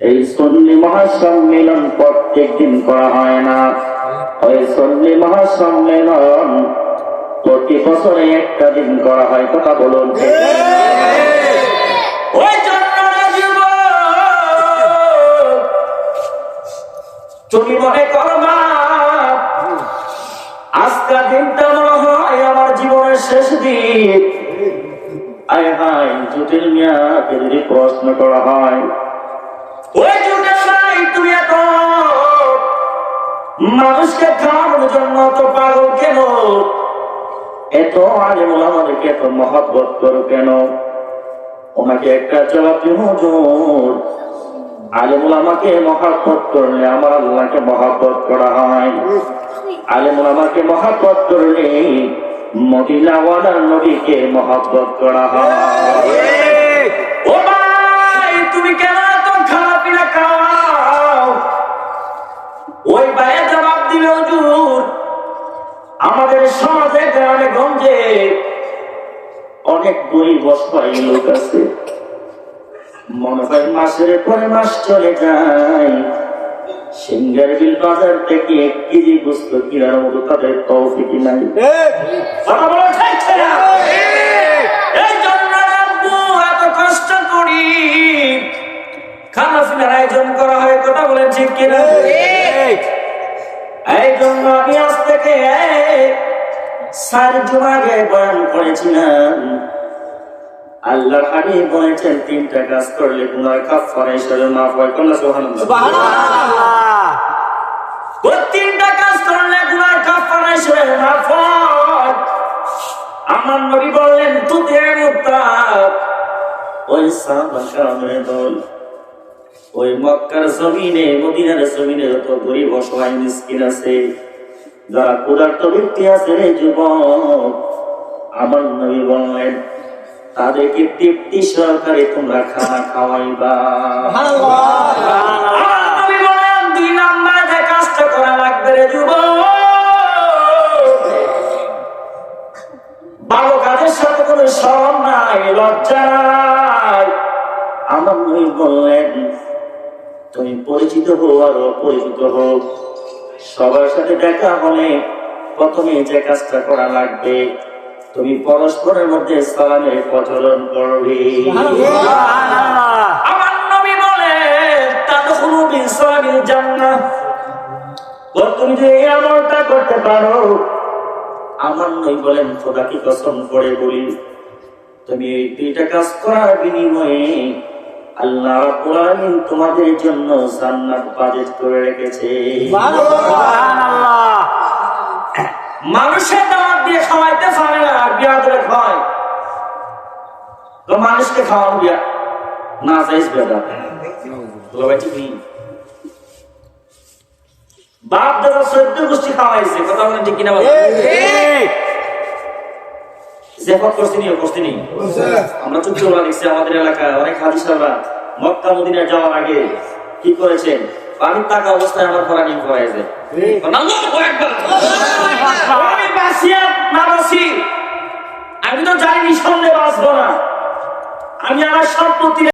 এই সন্নি মহাসম্মেলন প্রত্যেক দিন করা হয় না। ওই সন্নি মহাসম্মেলন প্রতি বছরে একটা দিন করা হয়, কথা বলুন। তুমি মনে করো না আজকের দিনটা মনে হয় আমার জীবনের শেষ দিন। হায় জটিল মিয়াকে প্রশ্ন করা হয়। ওই মানুষকে খাওয়ানোর জন্য তো কেন? এত এত করো কেন? ওনাকে একটা জবাব আলেমুল আমাকে করলে আমার আল্লাহকে মহাব্বত করা হয়। আলেমুল আমাকে মহাব্বত করলে মদিনাওয়ালার নবীকে মহাব্বত করা হয়। ওই জবাব দিবে হুজুর আমাদের সমাজে গ্রামে গঞ্জে অনেক গরিব অসহায় লোক আছে। মনে হয় মাসের পরে মাস চলে যায়। সিঙ্গার বিল বাজার থেকে এক কেজি কিনার মতো তাদের তৌফিকি নাই। কথা বলা ঠিক না এই জন্য এত কষ্ট করি। খানা পিনার আয়োজন করা হয় কথা বলেন ঠিক কিনা? এই জন্য আমি আজ থেকে সারি জুমাগে বয়ান করেছিলাম। আল্লাহর হাবিব বলেছেন তিনটা কাজ করলে গুনার কাফারা হিসেবে মাফ হয়। কল্লা সুবহানাল্লাহ। ওই তিনটা কাজ করলে গুনার কাফারা হিসেবে মাফ হয়। আমার নবী বললেন তুতে মুতাব ওই সাহাবা কারামের দল ওই মক্কার জমিনে মদিনার জমিনে যত গরিব অসহায় মিসকিন আছে যারা ক্ষুধার্ত ব্যক্তি আছে রে যুবক আমার নবী বললেন তাদেরকে তৃপ্তি সহকারে তোমরা খানা খাওয়াইবা? ভালো কাজের সাথে কোনো শরম নাই লজ্জা নাই। আমার নবী বললেন তুমি পরিচিত হো আর অপরিচিত হো সবার সাথে দেখা হলে প্রথমে যে কাজটা করা লাগবে তুমি পরস্পরের মধ্যে সালামের প্রচলন করবে। আমার নবী বলে তাদখুলু বিসাবিল জান্নাহ। তুমি যে এই আমলটা করতে পারো আমার নই বলেন খোদা কি কসম করে বলি তুমি এই দুইটা কাজ করার বিনিময়ে আল্লাহ রাব্বুল আলামিন তোমাদের জন্য জান্নাত বাজেট করে রেখেছে। মানুষের দাওয়াত দিয়ে খাওয়াইতে পারে না আর বিয়া করে খাওয়ায়। তো মানুষকে খাওয়ানো বিয়া। না যাইস বেদা ঠিক নেই। বাপ দাদা সদ্য গোষ্ঠী খাওয়াইছে কথা বলেন ঠিক কিনা বলেন? জেফত করছি করছি নি আমরা আমাদের এলাকায়, অনেক মক্কা মদিনা যাওয়ার আগে কি করেছেন টাকা অবস্থায় আমার নিয়ে করাইছে আমি তো জানি সামনে বাঁচবো না। আমি আমার সম্পত্তি